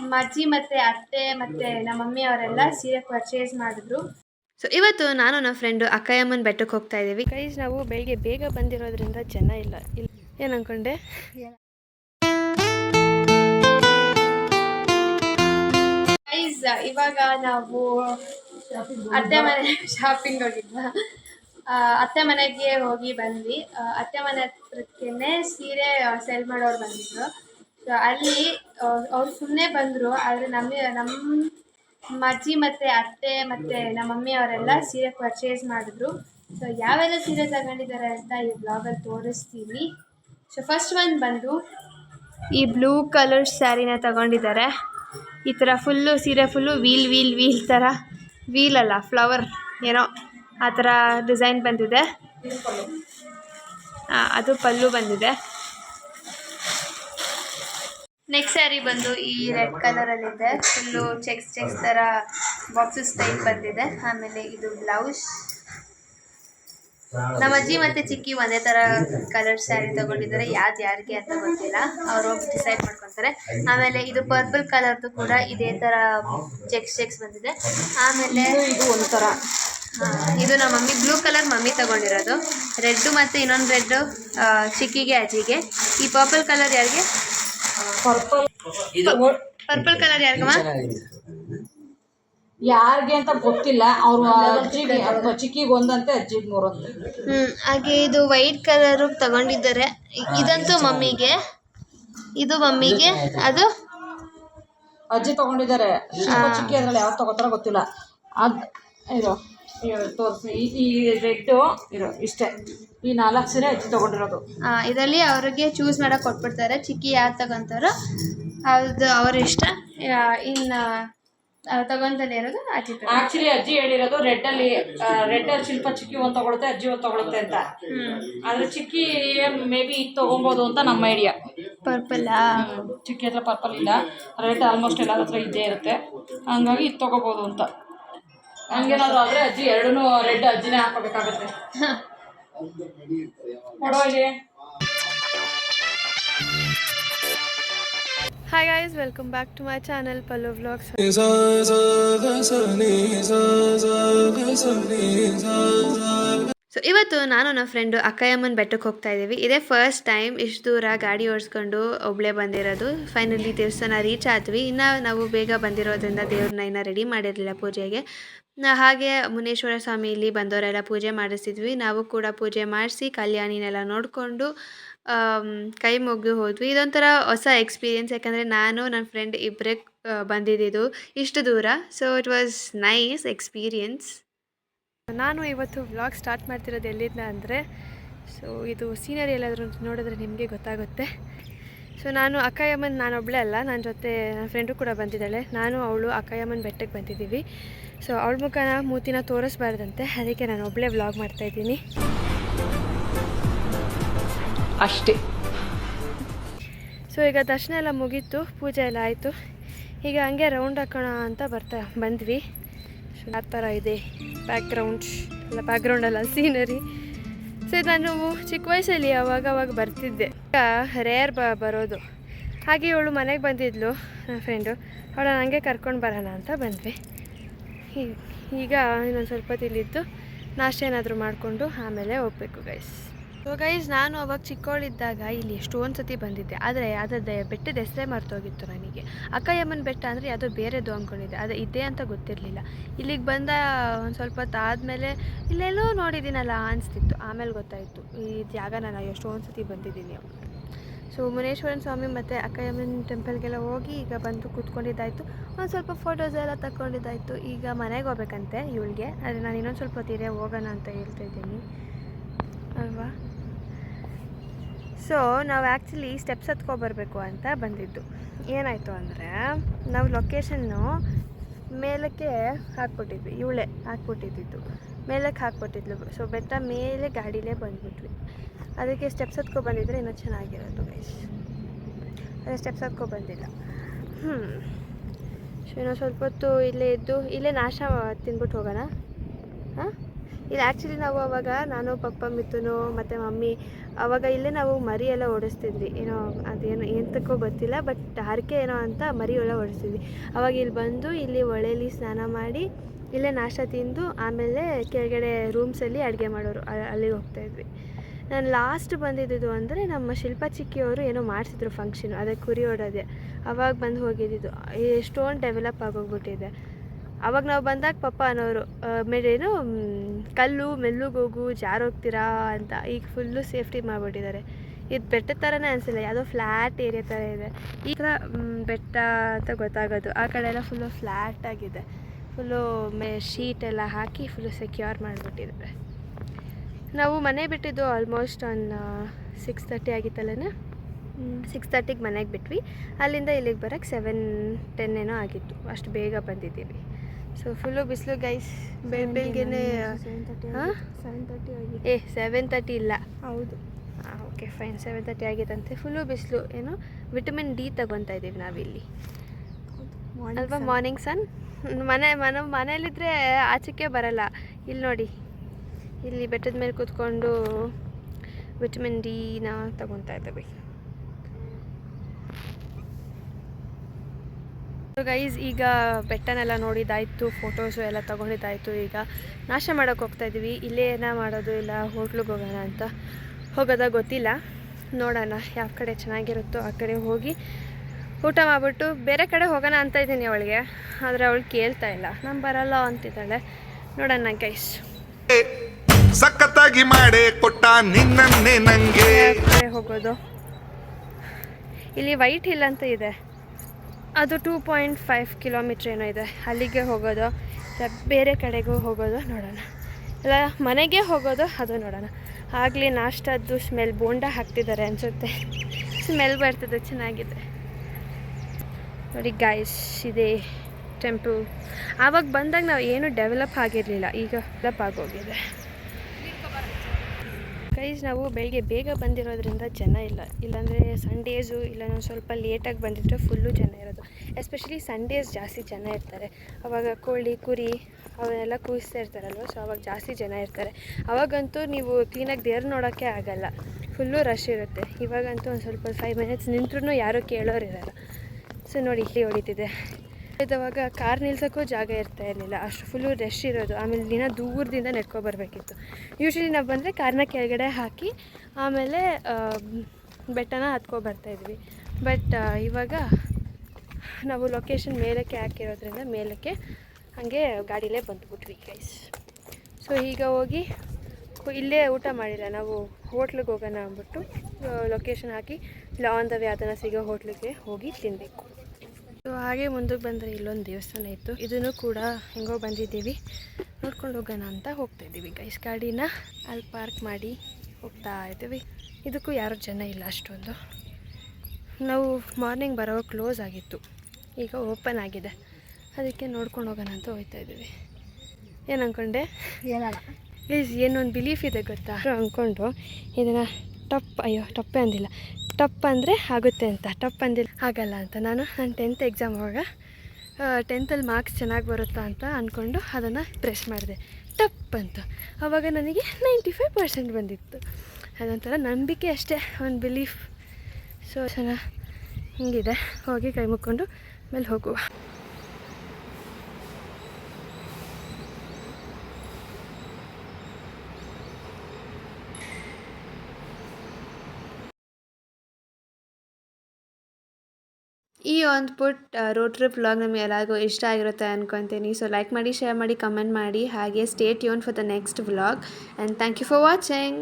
ನಮ್ಮ ಅಜ್ಜಿ ಮತ್ತು ಅತ್ತೆ ಮತ್ತು ನಮ್ಮ ಮಮ್ಮಿ ಅವರೆಲ್ಲ ಸೀರೆ ಪರ್ಚೇಸ್ ಮಾಡಿದ್ರು. ಸೊ ಇವತ್ತು ನಾನು ನನ್ನ ಫ್ರೆಂಡು ಅಕ್ಕಯ್ಯಮ್ಮನ ಬೆಟ್ಟಕ್ಕೆ ಹೋಗ್ತಾ ಇದ್ದೀವಿ. ಗೈಸ್ ನಾವು ಬೆಳಿಗ್ಗೆ ಬೇಗ ಬಂದಿರೋದ್ರಿಂದ ಜನ ಇಲ್ಲ. ಇಲ್ಲ. ಏನು ಅನ್ಕೊಂಡೆ? ಗೈಸ್ ಇವಾಗ ನಾವು ಅತ್ತೆ ಮನೆ ಶಾಪಿಂಗ್ ಹೋಗಿದ್ವಾ? ಅತ್ತೆ ಮನೆಗೆ ಹೋಗಿ ಬಂದ್ವಿ. ಅತ್ತೆ ಮನೆ ಹತ್ರಕ್ಕೇನೆ ಸೀರೆ ಸೆಲ್ ಮಾಡೋರು ಬಂದಿದ್ರು. ಅಲ್ಲಿ ಅವ್ರು ಸುಮ್ಮನೆ ಬಂದರು ಆದರೆ ನಮ್ಮ ನಮ್ಮ ನಮ್ಮ ಅಜ್ಜಿ ಮತ್ತು ಅತ್ತೆ ಮತ್ತು ನಮ್ಮ ಮಮ್ಮಿ ಅವರೆಲ್ಲ ಸೀರೆ ಪರ್ಚೇಸ್ ಮಾಡಿದ್ರು. ಸೊ ಯಾವೆಲ್ಲ ಸೀರೆ ತಗೊಂಡಿದ್ದಾರೆ ಅಂತ ಈ ಬ್ಲಾಗಲ್ಲಿ ತೋರಿಸ್ತೀನಿ. ಸೊ ಫಸ್ಟ್ ಒಂದು ಬಂದು ಈ ಬ್ಲೂ ಕಲರ್ ಸ್ಯಾರಿನ ತಗೊಂಡಿದ್ದಾರೆ. ಈ ಥರ ಫುಲ್ಲು ಸೀರೆ ಫುಲ್ಲು ವೀಲ್ ವೀಲ್ ವೀಲ್ ಥರ ವೀಲ್ ಅಲ್ಲ ಫ್ಲವರ್ ಏನೋ ಆ ಥರ ಡಿಸೈನ್ ಬಂದಿದೆ. ಅದು ಪಲ್ಲು ಬಂದಿದೆ. ನೆಕ್ಸ್ಟ್ ಸ್ಯಾರಿ ಬಂದು ಈ ರೆಡ್ ಕಲರ್ ಅಲ್ಲಿ ಇದೆ. ಫುಲ್ಲು ಚೆಕ್ಸ್ ಚೆಕ್ಸ್ ತರ ಬಾಕ್ಸಸ್ ಟೈಪ್ ಬಂದಿದೆ. ಆಮೇಲೆ ಇದು ಬ್ಲೌಸ್ ನಮ್ಮ ಅಜ್ಜಿ ಮತ್ತೆ ಚಿಕ್ಕಿ ಒಂದೇ ತರ ಕಲರ್ ಸ್ಯಾರಿ ತಗೊಂಡಿದ್ದಾರೆ. ಯಾವ್ದು ಯಾರಿಗೆ ಅಂತ ಗೊತ್ತಿಲ್ಲ. ಅವ್ರು ಹೋಗಿ ಡಿಸೈಡ್ ಮಾಡ್ಕೊಂತಾರೆ. ಆಮೇಲೆ ಇದು ಪರ್ಪಲ್ ಕಲರ್ದು ಕೂಡ ಇದೇ ತರ ಚೆಕ್ಸ್ ಚೆಕ್ಸ್ ಬಂದಿದೆ. ಆಮೇಲೆ ಇದು ಒಂಥರ ಇದು ನಮ್ಮ ಮಮ್ಮಿ ಬ್ಲೂ ಕಲರ್ ಮಮ್ಮಿ ತಗೊಂಡಿರೋದು. ರೆಡ್ ಮತ್ತೆ ಇನ್ನೊಂದು ರೆಡ್ ಚಿಕ್ಕಿಗೆ ಅಜ್ಜಿಗೆ. ಈ ಪರ್ಪಲ್ ಕಲರ್ ಯಾರಿಗೆ? ಪರ್ಪಲ್ ಪರ್ಪಲ್ ಕಲರ್ ಯಾರಿಗಮ್ಮ? ಯಾರಿಗೆ ಅಂತ ಗೊತ್ತಿಲ್ಲ. ಅವ್ರ ಅಜ್ಜಿಗೆ ಚಿಕ್ಕಿಗೆ ಒಂದಂತೆ ಅಜ್ಜಿಗೆ ಮೂರಂತೆ. ಹ್ಮ್ ಹಾಗೆ ಇದು ವೈಟ್ ಕಲರ್ ತಗೊಂಡಿದ್ದಾರೆ. ಇದಂತೂ ಮಮ್ಮಿಗೆ. ಇದು ಮಮ್ಮಿಗೆ. ಅದು? ಅಜ್ಜಿ ತಗೊಂಡಿದ್ದಾರೆ. ಚಿಕ್ಕಿ ಅದ್ರಲ್ಲಿ ಯಾವ್ದು ತಗೋತಾರ ಗೊತ್ತಿಲ್ಲ. ಅದ್ ಇದು. ತೋರಿಸಿ. ಈ ರೆಡ್ಡು ಇರೋ ಇಷ್ಟೇ. ಈ ನಾಲ್ಕು ಸೀರೆ ಅಜ್ಜಿ ತಗೊಂಡಿರೋದು. ಇದರಲ್ಲಿ ಅವ್ರಿಗೆ ಚೂಸ್ ಮಾಡಕ್ಕೆ ಕೊಟ್ಬಿಡ್ತಾರೆ. ಚಿಕ್ಕಿ ಯಾರು ತಗೊಂತಾರೋ ಅದು ಅವ್ರ ಇಷ್ಟ. ಇನ್ನು ತಗೊಂತಾನೆ ಇರೋದು ಅಜ್ಜಿ ಆಕ್ಚುಲಿ ಅಜ್ಜಿ ಹೇಳಿರೋದು ರೆಡ್ ಅಲ್ಲಿ ರೆಡ್ ಅಲ್ಲಿ ಶಿಲ್ಪ ಚಿಕ್ಕಿ ಒಂದು ತಗೊಳುತ್ತೆ ಅಜ್ಜಿ ಒಂದು ತಗೊಳುತ್ತೆ ಅಂತ. ಆದ್ರೆ ಚಿಕ್ಕಿ ಮೇ ಬಿ ಇದು ತಗೊಬೋದು ಅಂತ ನಮ್ಮ ಐಡಿಯಾ ಪರ್ಪಲ್ ಚಿಕ್ಕಿ ಹತ್ರ ಪರ್ಪಲ್ ಇಲ್ಲ. ರೆಡ್ ಆಲ್ಮೋಸ್ಟ್ ಎಲ್ಲರ ಹತ್ರ ಇದ್ದೇ ಇರುತ್ತೆ. ಹಂಗಾಗಿ ಇದು ತಗೋಬೋದು ಅಂತ. ಹಂಗೇನಾದ್ರು ಆದ್ರೆ ಅಜ್ಜಿ ಎರಡೂ ರೆಡ್ ಅಜ್ಜಿನೇ ಹಾಕೋಬೇಕಾಗತ್ತೆ ಇಲ್ಲಿ. Hi guys welcome back to my channel Pallu vlogs so ಇವತ್ತು ನಾನು ನನ್ನ ಫ್ರೆಂಡು ಅಕ್ಕಯ್ಯಮ್ಮನ ಬೆಟ್ಟಕ್ಕೆ ಹೋಗ್ತಾ ಇದ್ದೀವಿ ಇದೇ ಫಸ್ಟ್ ಟೈಮ್ ಇಷ್ಟು ದೂರ ಗಾಡಿ ಓಡಿಸ್ಕೊಂಡು ಒಬ್ಳೆ ಬಂದಿರೋದು. ಫೈನಲಿ ದೇವಸ್ಥಾನ ರೀಚ್ ಆದ್ವಿ. ಇನ್ನು ನಾವು ಬೇಗ ಬಂದಿರೋದ್ರಿಂದ ದೇವ್ರನ್ನ ಇನ್ನೂ ರೆಡಿ ಮಾಡಿರಲಿಲ್ಲ ಪೂಜೆಗೆ. ಹಾಗೆ ಮುನೇಶ್ವರ ಸ್ವಾಮಿ ಇಲ್ಲಿ ಬಂದವರೆಲ್ಲ ಪೂಜೆ ಮಾಡಿಸ್ತಿದ್ವಿ. ನಾವು ಕೂಡ ಪೂಜೆ ಮಾಡಿಸಿ ಕಲ್ಯಾಣಿನೆಲ್ಲ ನೋಡಿಕೊಂಡು ಕೈ ಮುಗಿದು ಹೋದ್ವಿ. ಇದೊಂಥರ ಹೊಸ ಎಕ್ಸ್ಪೀರಿಯೆನ್ಸ್ ಯಾಕಂದರೆ ನಾನು ನನ್ನ ಫ್ರೆಂಡ್ ಇಬ್ಬರೇ ಬಂದಿದ್ದಿದ್ದು ಇಷ್ಟು ದೂರ. So it was nice experience ನಾನು ಇವತ್ತು ವ್ಲಾಗ್ ಸ್ಟಾರ್ಟ್ ಮಾಡ್ತಿರೋದು ಎಲ್ಲಿಂದ ಅಂದರೆ ಸೊ ಇದು ಸೀನರಿ ಎಲ್ಲಾದರೂ ನೋಡಿದ್ರೆ ನಿಮಗೆ ಗೊತ್ತಾಗುತ್ತೆ. ಸೊ ನಾನು ಅಕ್ಕಯ್ಯಮ್ಮನ ನಾನೊಬ್ಬಳೇ ಅಲ್ಲ. ನನ್ನ ಜೊತೆ ನನ್ನ ಫ್ರೆಂಡು ಕೂಡ ಬಂದಿದ್ದಾಳೆ. ನಾನು, ಅವಳು ಅಕ್ಕಯ್ಯಮ್ಮನ ಬೆಟ್ಟಕ್ಕೆ ಬಂದಿದ್ದೀವಿ. ಸೊ ಅವಳ ಮುಖನ ಮೂತಿನ ತೋರಿಸ್ಬಾರ್ದಂತೆ. ಅದಕ್ಕೆ ನಾನು ಒಬ್ಬಳೇ ವ್ಲಾಗ್ ಮಾಡ್ತಾಯಿದ್ದೀನಿ ಅಷ್ಟೇ. ಸೊ ಈಗ ದರ್ಶನ ಎಲ್ಲ ಮುಗೀತು ಪೂಜೆ ಎಲ್ಲ ಆಯಿತು. ಈಗ ಹಂಗೆ ರೌಂಡ್ ಹಾಕೋಣ ಅಂತ ಬರ್ತಾ ಬಂದ್ವಿ. ಆ ಥರ ಇದೆ ಬ್ಯಾಕ್ಗ್ರೌಂಡ್ ಅಲ್ಲ ಬ್ಯಾಕ್ಗ್ರೌಂಡಲ್ಲ ಅಲ್ಲ ಸೀನರಿ ಸೊ ನಾನು ಚಿಕ್ಕ ವಯಸ್ಸಲ್ಲಿ ಅವಾಗ ಅವಾಗ ಬರ್ತಿದ್ದೆ. ಈಗ ರೇರ್ ಬ ಬರೋದು. ಹಾಗೆ ಇವಳು ಮನೆಗೆ ಬಂದಿದ್ಲು ನನ್ನ ಫ್ರೆಂಡು ಅವಳು ನನಗೆ ಕರ್ಕೊಂಡು ಬರೋಣ ಅಂತ ಬಂದ್ವಿ. ಈಗ ಇನ್ನೊಂದು ಸ್ವಲ್ಪ ತಿಲ್ಲಿದ್ದು ನಾಷ್ಟ ಏನಾದರೂ ಮಾಡಿಕೊಂಡು ಆಮೇಲೆ ಹೋಗ್ಬೇಕು ಗೈಸ್ ಸೊ ಗೈಸ್ ನಾನು ಅವಾಗ ಚಿಕ್ಕವಳಿದ್ದಾಗ ಇಲ್ಲಿ ಎಷ್ಟೊಂದು ಸತಿ ಬಂದಿದ್ದೆ. ಆದರೆ ಅದರ ಬೆಟ್ಟದ ಹೆಸರೇ ಮರ್ತೋಗಿತ್ತು ನನಗೆ. ಅಕ್ಕಯ್ಯಮ್ಮನ ಬೆಟ್ಟ ಅಂದರೆ ಯಾವುದೋ ಬೇರೆದು ಅಂದ್ಕೊಂಡಿದ್ದೆ ಅದು ಇದೆ ಅಂತ ಗೊತ್ತಿರಲಿಲ್ಲ. ಇಲ್ಲಿಗೆ ಬಂದ ಒಂದು ಸ್ವಲ್ಪ ಆದಮೇಲೆ ಇಲ್ಲೆಲ್ಲೋ ನೋಡಿದ್ದೀನಲ್ಲ ಅನಿಸ್ತಿತ್ತು. ಆಮೇಲೆ ಗೊತ್ತಾಯಿತು. ಈ ಜಾಗ ನಾನು ಎಷ್ಟೊಂದು ಸತಿ ಬಂದಿದ್ದೀನಿ. ಸೊ ಮುನೇಶ್ವರನ ಸ್ವಾಮಿ ಮತ್ತು ಅಕ್ಕಯ್ಯಮ್ಮನ ಟೆಂಪಲ್ಗೆಲ್ಲ ಹೋಗಿ ಈಗ ಬಂದು ಕೂತ್ಕೊಂಡಿದ್ದಾಯಿತು. ಒಂದು ಸ್ವಲ್ಪ ಫೋಟೋಸ್ ಎಲ್ಲ ತಗೊಂಡಿದ್ದಾಯಿತು ಈಗ ಮನೆಗೆ ಹೋಗ್ಬೇಕಂತೆ ಇವಳಿಗೆ. ಆದರೆ ನಾನು ಇನ್ನೊಂದು ಸ್ವಲ್ಪ ಹೊತ್ತಿರೆ ಹೋಗೋಣ ಅಂತ ಹೇಳ್ತಾ ಇದ್ದೀನಿ. ಅಲ್ವಾ? ಸೊ ನಾವು ಆ್ಯಕ್ಚುಲಿ ಸ್ಟೆಪ್ಸ್ ಹತ್ಕೊಬರ್ಬೇಕು ಅಂತ ಬಂದಿದ್ದು. ಏನಾಯಿತು ಅಂದರೆ, ನಾವು ಲೊಕೇಶನ್ನು ಮೇಲಕ್ಕೆ ಹಾಕ್ಬಿಟ್ಟಿದ್ವಿ. ಇವಳೆ ಹಾಕ್ಬಿಟ್ಟಿದ್ದಿದ್ದು. ಮೇಲಕ್ಕೆ ಹಾಕ್ಬಿಟ್ಟಿದ್ಲು. ಸೊ ಬೆಟ್ಟ ಮೇಲೆ ಗಾಡಿಲೇ ಬಂದ್ಬಿಟ್ವಿ. ಅದಕ್ಕೆ ಸ್ಟೆಪ್ಸ್ ಹತ್ಕೊ ಬಂದಿದ್ರೆ ಇನ್ನೂ ಚೆನ್ನಾಗಿರೋದು ಗೈಸ್ ಅದೇ ಸ್ಟೆಪ್ಸ್ ಹತ್ಕೊ ಬಂದಿಲ್ಲ. ಹ್ಞೂ ಇನ್ನೊಂದು ಸ್ವಲ್ಪ ಹೊತ್ತು ಇಲ್ಲೇ ಇದ್ದು, ಇಲ್ಲೇ ನಾಶ ತಿಂದ್ಬಿಟ್ಟು ಹೋಗೋಣ? ಹಾಂ? ಇಲ್ಲಿ ಆ್ಯಕ್ಚುಲಿ ನಾವು ಅವಾಗ ನಾನು, ಪಪ್ಪ, ಮಿಥುನು ಮತ್ತು ಮಮ್ಮಿ, ಅವಾಗ ಇಲ್ಲೇ ನಾವು ಮರಿ ಎಲ್ಲ ಓಡಿಸ್ತಿದ್ವಿ. ಏನೋ ಅದೇನು ಎಂತಕ್ಕೋ ಗೊತ್ತಿಲ್ಲ ಬಟ್ ಹರಕೆ ಏನೋ ಅಂತ ಮರಿ ಎಲ್ಲ ಓಡಿಸ್ತಿದ್ವಿ. ಅವಾಗ ಇಲ್ಲಿ ಬಂದು, ಇಲ್ಲಿ ಒಳೆಯಲ್ಲಿ ಸ್ನಾನ ಮಾಡಿ, ಇಲ್ಲೇ ನಾಷ್ಟ ತಿಂದು, ಆಮೇಲೆ ಕೆಳಗಡೆ ರೂಮ್ಸಲ್ಲಿ ಅಡುಗೆ ಮಾಡೋರು ಅಲ್ಲಿಗೆ ಹೋಗ್ತಾಯಿದ್ವಿ ನಾನು ಲಾಸ್ಟ್ ಬಂದಿದ್ದು ಅಂದರೆ ನಮ್ಮ ಶಿಲ್ಪ ಚಿಕ್ಕಿಯವರು ಏನೋ ಮಾಡಿಸಿದ್ರು ಫಂಕ್ಷನ್ ಅದೇ ಕುರಿ ಓಡೋದೆ. ಅವಾಗ ಬಂದು ಹೋಗಿದ್ದಿದ್ದು. ಎಷ್ಟೊಂದು ಡೆವಲಪ್ ಆಗೋಗ್ಬಿಟ್ಟಿದೆ. ಅವಾಗ ನಾವು ಬಂದಾಗ ಪಪ್ಪ ಅನ್ನೋರು ಏನು ಕಲ್ಲು ಮೆಲ್ಲುಗೋಗು ಜಾರೋಗ್ತೀರಾ ಅಂತ ಈಗ ಫುಲ್ಲು ಸೇಫ್ಟಿ ಮಾಡಿಬಿಟ್ಟಿದ್ದಾರೆ. ಇದು ಬೆಟ್ಟದ ಥರನೇ ಅನಿಸಿಲ್ಲ, ಯಾವುದೋ ಫ್ಲ್ಯಾಟ್ ಏರಿಯಾ ಥರ ಇದೆ. ಈ ಥರ ಬೆಟ್ಟ ಅಂತ ಗೊತ್ತಾಗೋದು. ಆ ಕಡೆ ಎಲ್ಲ ಫುಲ್ಲು ಫ್ಲ್ಯಾಟಾಗಿದೆ ಫುಲ್ಲು ಮೇ ಶೀಟ್ ಎಲ್ಲ ಹಾಕಿ ಫುಲ್ಲು ಸೆಕ್ಯೂರ್ ಮಾಡಿಬಿಟ್ಟಿದ್ದಾರೆ. ನಾವು ಮನೆ ಬಿಟ್ಟಿದ್ದು ಆಲ್ಮೋಸ್ಟ್ ಒನ್ ಸಿಕ್ಸ್ ತರ್ಟಿ ಆಗಿತ್ತಲ್ಲೇ ಸಿಕ್ಸ್ ತರ್ಟಿಗೆ ಮನೆಗೆ ಬಿಟ್ವಿ. ಅಲ್ಲಿಂದ ಇಲ್ಲಿಗೆ ಬರೋಕ್ಕೆ ಸೆವೆನ್ ಟೆನ್ ಏನೋ ಆಗಿತ್ತು. ಅಷ್ಟು ಬೇಗ ಬಂದಿದ್ದೀವಿ. ಸೊ ಫುಲ್ಲು ಬಿಸಿಲು ಗೈಸ್ ಬೆಳ್ ಬೆಳಗ್ಗೆನೆ ಹಾಂ? ಏ ಸೆವೆನ್ ತರ್ಟಿ ಇಲ್ಲ. ಹೌದು. ಓಕೆ ಫೈನ್ ಸೆವೆನ್ ತರ್ಟಿ ಆಗಿತ್ತಂತೆ. ಫುಲ್ಲು ಬಿಸಿಲು ಏನು ವಿಟಮಿನ್ ಡಿ ತಗೊತಾ ಇದ್ದೀವಿ ನಾವಿಲ್ಲಿ. ಅಲ್ವಾ ಮಾರ್ನಿಂಗ್ ಸನ್ ಮನೆ ಮನೆ ಮನೇಲಿದ್ರೆ ಆಚೆಗೆ ಬರಲ್ಲ. ಇಲ್ಲಿ ನೋಡಿ ಇಲ್ಲಿ ಬೆಟ್ಟದ ಮೇಲೆ ಕೂತ್ಕೊಂಡು ವಿಟಮಿನ್ ಡಿನ ತಗೊತಾ ಇದ್ದೀವಿ. ಗೈಸ್ ಈಗ ಬೆಟ್ಟನೆಲ್ಲ ನೋಡಿದ್ದಾಯಿತು ಫೋಟೋಸು ಎಲ್ಲ ತೊಗೊಂಡಿದ್ದಾಯಿತು ಈಗ ನಾಶ ಮಾಡೋಕೆ ಹೋಗ್ತಾ ಇದ್ದೀವಿ. ಇಲ್ಲೇ ಏನೋ ಮಾಡೋದು ಇಲ್ಲ ಹೋಟ್ಲಿಗೆ ಹೋಗೋಣ ಅಂತ ಹೋಗೋದ ಗೊತ್ತಿಲ್ಲ. ನೋಡೋಣ ಯಾವ ಕಡೆ ಚೆನ್ನಾಗಿರುತ್ತೋ ಆ ಕಡೆ ಹೋಗಿ ಊಟ ಮಾಡಿಬಿಟ್ಟು ಬೇರೆ ಕಡೆ ಹೋಗೋಣ ಅಂತ ಇದ್ದೀನಿ ಅವಳಿಗೆ. ಆದರೆ ಅವಳು ಕೇಳ್ತಾ ಇಲ್ಲ. ನಾನು ಬರಲ್ಲ ಅಂತಿದ್ದಾಳೆ. ನೋಡೋಣ ಗೈಸ್ ಸಖತ್ತಾಗಿ ಮಾಡೇ ಕೊಟ್ಟ ನಿನ್ನನ್ನೇ ನಂಗೆ. ಹೋಗೋದು. ಇಲ್ಲಿ ವೈಟ್ ಹಿಲ್ ಅಂತ ಇದೆ. ಅದು ಟೂ ಪಾಯಿಂಟ್ ಫೈವ್ ಕಿಲೋಮೀಟ್ರ್ ಏನೋ ಇದೆ. ಅಲ್ಲಿಗೆ ಹೋಗೋದು. ಬೇರೆ ಕಡೆಗೂ ಹೋಗೋದು ನೋಡೋಣ. ಇಲ್ಲ, ಮನೆಗೆ ಹೋಗೋದು, ಅದು ನೋಡೋಣ. ಆಗಲಿ, ನಾಷ್ಟದ್ದು ಸ್ಮೆಲ್ ಬೋಂಡ ಹಾಕ್ತಿದ್ದಾರೆ ಅನಿಸುತ್ತೆ. ಸ್ಮೆಲ್ ಬರ್ತದೆ, ಚೆನ್ನಾಗಿದೆ. ನೋಡಿ ಗಾಯ್ಸ್ ಇದೆ ಟೆಂಪಲ್ ಆವಾಗ ಬಂದಾಗ ನಾವು ಏನು ಡೆವಲಪ್ ಆಗಿರಲಿಲ್ಲ. ಈಗ ಡೆವಲಪ್ ಆಗೋಗಿದೆ. ಗೈಸ್ ನಾವು ಬೆಳಿಗ್ಗೆ ಬೇಗ ಬಂದಿರೋದ್ರಿಂದ ಜನ ಇಲ್ಲ. ಇಲ್ಲಾಂದರೆ ಸಂಡೇಸು ಇಲ್ಲ ನಾವು ಸ್ವಲ್ಪ ಲೇಟಾಗಿ ಬಂದಿದ್ರೆ ಫುಲ್ಲು ಜನ ಇರೋದು. ಎಸ್ಪೆಷಲಿ ಸಂಡೇಸ್ ಜಾಸ್ತಿ ಜನ ಇರ್ತಾರೆ. ಅವಾಗ ಕೋಳಿ, ಕುರಿ ಅವನ್ನೆಲ್ಲ ಕೂಯಿಸ್ತಾ ಇರ್ತಾರಲ್ವ ಸೊ ಅವಾಗ ಜಾಸ್ತಿ ಜನ ಇರ್ತಾರೆ. ಅವಾಗಂತೂ ನೀವು ಕ್ಲೀನಾಗಿ ದೇವ್ರು ನೋಡೋಕ್ಕೆ ಆಗಲ್ಲ. ಫುಲ್ಲು ರಶ್ ಇರುತ್ತೆ. ಇವಾಗಂತೂ ಒಂದು ಸ್ವಲ್ಪ ಫೈವ್ ಮಿನಿಟ್ಸ್ ನಿಂತ್ರೂ ಯಾರೂ ಕೇಳೋರು ಇರೋಲ್ಲ. ಸೊ ನೋಡಿ, ಇಲ್ಲಿ ಹೊಡಿತಿದೆ. ಇದ್ದವಾಗ ಕಾರ್ ನಿಲ್ಸೋಕ್ಕೂ ಜಾಗ ಇರ್ತಾ ಇರಲಿಲ್ಲ. ಅಷ್ಟು ಫುಲ್ಲು ರಶ್ ಇರೋದು. ಆಮೇಲೆ ದಿನ ದೂರದಿಂದ ನೆಡ್ಕೊ ಬರಬೇಕಿತ್ತು. ಯೂಶ್ವಲಿ ನಾವು ಬಂದರೆ ಕಾರ್ನ ಕೆಳಗಡೆ ಹಾಕಿ, ಆಮೇಲೆ ಬೆಟ್ಟನ ಹತ್ಕೊ ಬರ್ತಾಯಿದ್ವಿ ಬಟ್ ಇವಾಗ ನಾವು ಲೊಕೇಶನ್ ಮೇಲಕ್ಕೆ ಹಾಕಿರೋದ್ರಿಂದ ಮೇಲಕ್ಕೆ ಹಾಗೆ ಗಾಡಿಲೇ ಬಂದುಬಿಟ್ವಿ ಗೈಸ್ ಸೊ ಈಗ ಹೋಗಿ ಇಲ್ಲೇ ಊಟ ಮಾಡಿಲ್ಲ. ನಾವು ಹೋಟ್ಲಿಗೆ ಹೋಗೋಣ ಅಂದ್ಬಿಟ್ಟು ಲೊಕೇಶನ್ ಹಾಕಿ, ಇಲ್ಲ ಆನ್ ದ ವೇ ಅದನ್ನು ಸಿಗೋ ಹೋಟ್ಲಿಗೆ ಹೋಗಿ ತಿನ್ನಬೇಕು ಸೊ ಹಾಗೆ ಮುಂದಕ್ಕೆ ಬಂದರೆ ಇಲ್ಲೊಂದು ದೇವಸ್ಥಾನ ಇತ್ತು. ಇದನ್ನು ಕೂಡ ಹೆಂಗೋ ಬಂದಿದ್ದೀವಿ. ನೋಡ್ಕೊಂಡು ಹೋಗೋಣ ಅಂತ ಹೋಗ್ತಾ ಇದ್ದೀವಿ ಗೈಸ್ ಗಾಡಿನ ಅಲ್ಲಿ ಪಾರ್ಕ್ ಮಾಡಿ ಹೋಗ್ತಾ ಇದ್ದೀವಿ. ಇದಕ್ಕೂ ಯಾರು ಜನ ಇಲ್ಲ ಅಷ್ಟೊಂದು. ನಾವು ಮಾರ್ನಿಂಗ್ ಬರೋ ಕ್ಲೋಸ್ ಆಗಿತ್ತು. ಈಗ ಓಪನ್ ಆಗಿದೆ. ಅದಕ್ಕೆ ನೋಡ್ಕೊಂಡು ಹೋಗೋಣ ಅಂತ ಹೋಗ್ತಾ ಇದ್ದೀವಿ. ಏನು ಅಂದ್ಕೊಂಡೆ ಏನೊಂದು ಬಿಲೀಫ್ ಇದೆ ಗೊತ್ತಾ? ಅಂದ್ಕೊಂಡು ಇದನ್ನು ಟಪ್ ಅಯ್ಯೋ ಟಪ್ಪೆ ಅಂದಿಲ್ಲ. ಟಪ್ ಅಂದರೆ ಆಗುತ್ತೆ ಅಂತ. ಟಪ್ ಅಂದಿಲ್ಲ ಆಗಲ್ಲ ಅಂತ. ನಾನು ನಾನು ಟೆಂತ್ ಎಕ್ಸಾಮ್ ಅವಾಗ ಟೆಂತಲ್ಲಿ ಮಾರ್ಕ್ಸ್ ಚೆನ್ನಾಗಿ ಬರುತ್ತಾ ಅಂತ ಅಂದ್ಕೊಂಡು ಅದನ್ನು ಪ್ರೆಸ್ ಮಾಡಿದೆ. ಟಪ್ ಅಂತ. ಆವಾಗ ನನಗೆ ನೈಂಟಿ ಫೈವ್ ಪರ್ಸೆಂಟ್ ಬಂದಿತ್ತು. ಅದೊಂಥರ ನಂಬಿಕೆ ಅಷ್ಟೇ, ಒಂದು ಬಿಲೀಫ್ ಸೊ ಚೆನ್ನಾಗಿ ಹಿಂಗಿದೆ. ಹೋಗಿ ಕೈ ಮುಕ್ಕೊಂಡು ಮೇಲೆ ಹೋಗುವ. ಈ ಒಂದು ಪುಟ್ ರೋಡ್ ಟ್ರಿಪ್ ವ್ಲಾಗ್ ನಮಗೆ ಎಲ್ಲರಿಗೂ ಇಷ್ಟ ಆಗಿರುತ್ತೆ ಅನ್ಕೊತೀನಿ. ಸೊ ಲೈಕ್ ಮಾಡಿ ಶೇರ್ ಮಾಡಿ ಕಮೆಂಟ್ ಮಾಡಿ, ಹಾಗೆ stay tune for the next vlog and thank you for watching